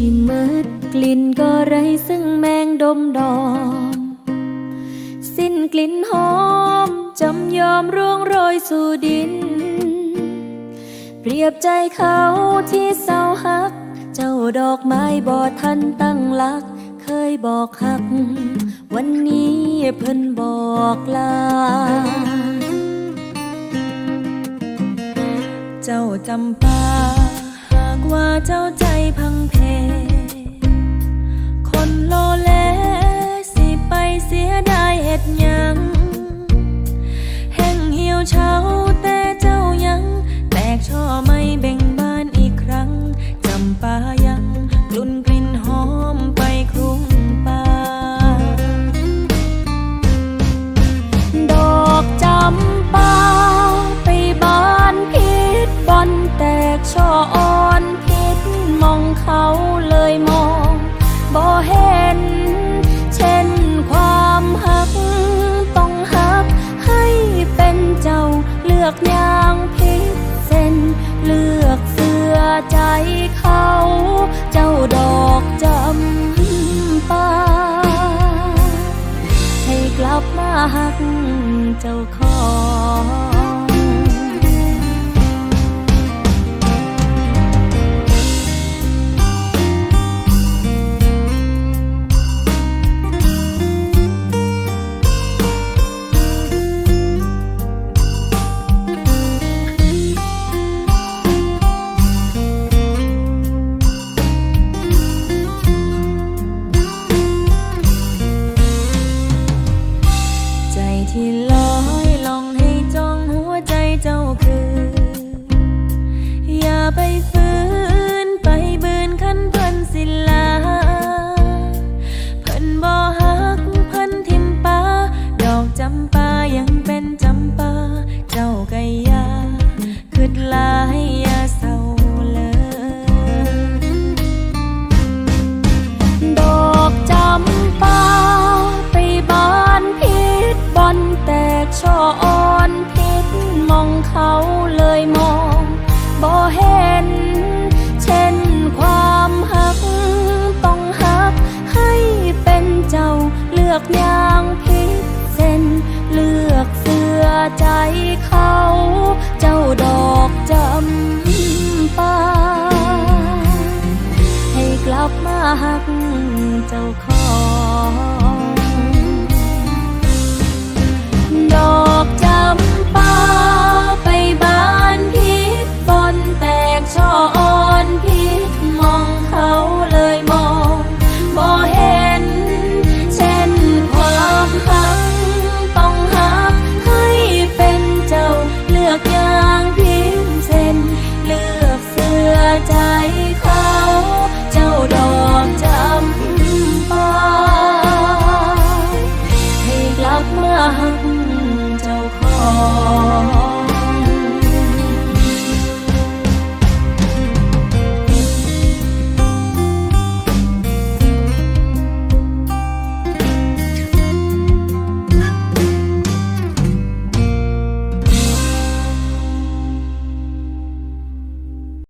ชิมมืดกลิ่นก็ไรซึ่งแมงดมดอม สิ้นกลิ่นหอมจำยอมร่วงโรยสู่ดิน เปรียบใจเขาที่เศร้าหัก เจ้าดอกไม้บ่ทันตั้งหลัก เคยบอกหัก วันนี้เพิ่นบอกลาเจ้าจำปา ว่าเจ้าใจพังเพ อกอย่างพิเศษเลือกเสื้อใจเขา เจ้าดอกจำปาให้กลับมาหักเจ้าของ ช่ออ่อนพิษมองเขาเลยมองบ่เห็น เช่นความหักต้องหักให้เป็นเจ้าเลือกอย่างพิเศษเลือกเสื้อใจเขา เจ้าดอกจำปาให้กลับมาหักเจ้าข กมาหักเจ้าของ